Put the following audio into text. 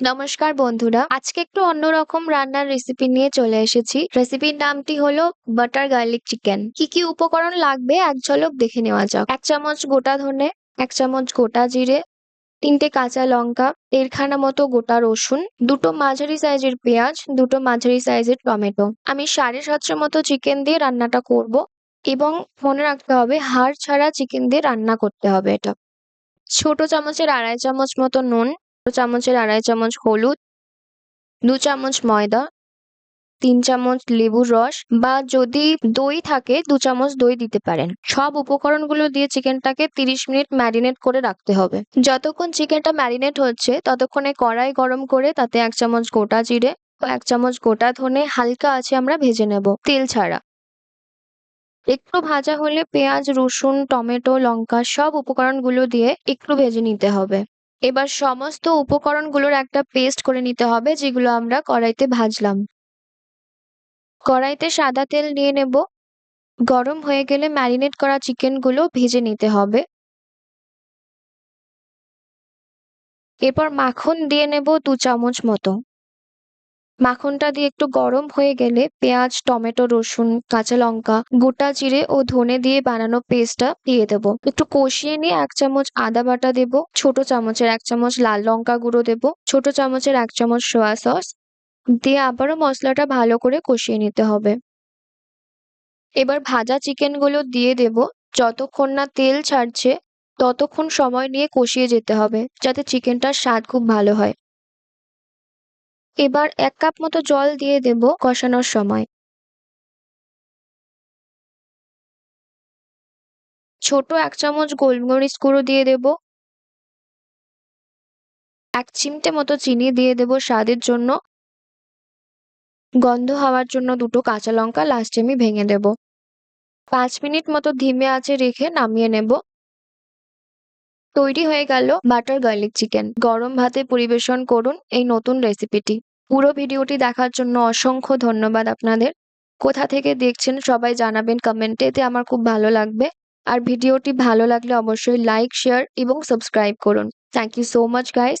নমস্কার বন্ধুরা, আজকে একটু অন্যরকম রান্নার রেসিপি নিয়ে চলে এসেছি। রেসিপির নামটি হলো বাটার গার্লিক চিকেন কি কি উপকরণ লাগবে এক ঝলক দেখে নেওয়া যাক। এক চামচ গোটা ধনে, এক চামচ গোটা জিরে, তিনটে কাঁচা লঙ্কা, দেড়খানা মতো গোটা রসুন, দুটো মাঝারি সাইজের পেঁয়াজ, দুটো মাঝারি সাইজের টমেটো। আমি সাড়ে সাতশো মতো চিকেন দিয়ে রান্নাটা করব এবং মনে রাখতে হবে হাড় ছাড়া চিকেন দিয়ে রান্না করতে হবে এটা। ছোট চামচের আড়াই চামচ মতো নুন চামচের আড়াই চামচ হলুদ, দু চামচ ময়দা, তিন চামচ লেবুর রস বা যদি দই থাকে, দু চামচ দই দিতে পারেন। সব উপকরণগুলো দিয়ে চিকেনটাকে তিরিশ মিনিট ম্যারিনেট করে রাখতে হবে। যতক্ষণ চিকেনটা ম্যারিনেট হচ্ছে, ততক্ষণে কড়াই গরম করে তাতে এক চামচ গোটা জিরে ও এক চামচ গোটা ধনে হালকা আছে আমরা ভেজে নেব, তেল ছাড়া। একটু ভাজা হলে পেঁয়াজ, রসুন, টমেটো, লঙ্কা সব উপকরণগুলো দিয়ে একটু ভেজে নিতে হবে। এবার সমস্ত উপকরণগুলোর একটা পেস্ট করে নিতে হবে, যেগুলো আমরা কড়াইতে ভাজলাম। কড়াইতে সাদা তেল নিয়ে নেব। গরম হয়ে গেলে ম্যারিনেট করা চিকেনগুলো ভেজে নিতে হবে। এরপর মাখন দিয়ে নেব দু চামচ মতো। মাখনটা দিয়ে একটু গরম হয়ে গেলে পেঁয়াজ, টমেটো, রসুন, কাঁচা লঙ্কা, গোটা জিরে ও ধনে দিয়ে বানানো পেস্টটা দিয়ে দেবো। একটু কষিয়ে নিয়ে এক চামচ আদা বাটা দেব, ছোট চামচের এক চামচ লাল লঙ্কা গুঁড়ো দেব, ছোট চামচের এক চামচ সোয়া সস দিয়ে আবারও মশলাটা ভালো করে কষিয়ে নিতে হবে। এবার ভাজা চিকেনগুলো দিয়ে দেব, যতক্ষণ না তেল ছাড়ছে, ততক্ষণ সময় নিয়ে কষিয়ে যেতে হবে, যাতে চিকেনটার স্বাদ খুব ভালো হয়। এবার এক কাপ মতো জল দিয়ে দেব কষানোর সময়। ছোট এক চামচ গোলমরিচ গুঁড়ো দিয়ে দেব। এক চিমটে মতো চিনি দিয়ে দেব স্বাদের জন্য। গন্ধ হওয়ার জন্য দুটো কাঁচা লঙ্কা লাস্টে আমি ভেঙে দেব। পাঁচ মিনিট মতো ধিমে আঁচে রেখে নামিয়ে নেব। তৈরি হয়ে গেল বাটার গার্লিক চিকেন। গরম ভাতে পরিবেশন করুন এই নতুন রেসিপিটি পুরো ভিডিওটি দেখার জন্য অসংখ্য ধন্যবাদ আপনাদের। কোথা থেকে দেখছেন সবাই জানাবেন কমেন্টে এতে আমার খুব ভালো লাগবে। আর ভিডিওটি ভালো লাগলে অবশ্যই লাইক শেয়ার এবং সাবস্ক্রাইব করুন। Thank you so much guys